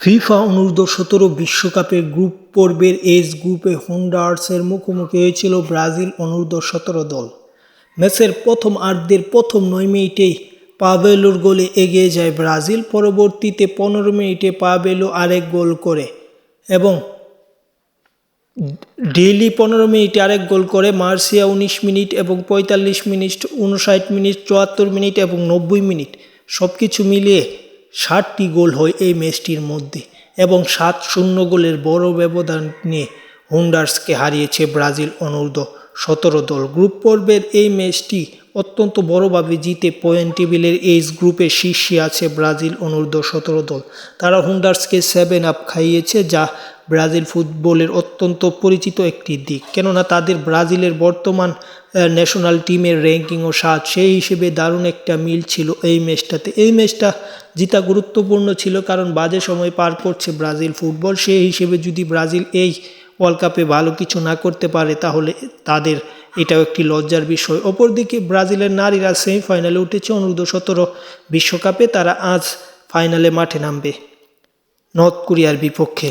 FIFA অনূর্ধ্ব সতেরো বিশ্বকাপে গ্রুপ পর্বের এস গ্রুপে হোন্ডার্সের মুখোমুখি হয়েছিল ব্রাজিল অনূর্ধ্ব সতেরো দল। ম্যাচের প্রথম আর্ধের প্রথম নয় মিনিটেই পাবেলোর গোলে এগিয়ে যায় ব্রাজিল। পরবর্তীতে পনেরো মিনিটে পাবেলো আরেক গোল করে এবং ডেইলি পনেরো মিনিটে আরেক গোল করে মার্সিয়া উনিশ মিনিট এবং পঁয়তাল্লিশ মিনিট উনষাট মিনিট, চুয়াত্তর মিনিট এবং নব্বই মিনিট সব কিছু মিলিয়ে ষাটটি গোল হয় এই ম্যাচটির মধ্যে এবং সাত শূন্য গোলের বড় ব্যবধান নিয়ে হুন্ডার্সকে হারিয়েছে ব্রাজিল অনূর্ধ্ব সতেরো দল। গ্রুপ পর্বের এই ম্যাচটি অত্যন্ত বড়ভাবে জিতে পয়েন্ট টেবিলের এইচ গ্রুপে শীর্ষে আছে ব্রাজিল অনূর্ধ্ব সতেরো দল। তারা হুন্ডার্সকে সেভেন আপ খাইয়েছে, যা ব্রাজিল ফুটবলের অত্যন্ত পরিচিত একটি দিক। কেননা তাদের ব্রাজিলের বর্তমান ন্যাশনাল টিমের র্যাঙ্কিংও সাত সেই হিসেবে দারুণ একটা মিল ছিল এই ম্যাচটাতে। এই ম্যাচটা জিতা গুরুত্বপূর্ণ ছিল কারণ বাজে সময় পার করছে ব্রাজিল ফুটবল। সেই হিসেবে যদি ব্রাজিল এই ওয়ার্ল্ড কাপে ভালো কিছু না করতে পারে, তাহলে তাদের এটাও একটি লজ্জার বিষয়। অপরদিকে ব্রাজিলের নারীরা সেমিফাইনালে উঠেছে অনূর্ধ্ব সতেরো বিশ্বকাপে। তারা আজ ফাইনালে মাঠে নামবে, নর্থ কোরিয়ার বিপক্ষে।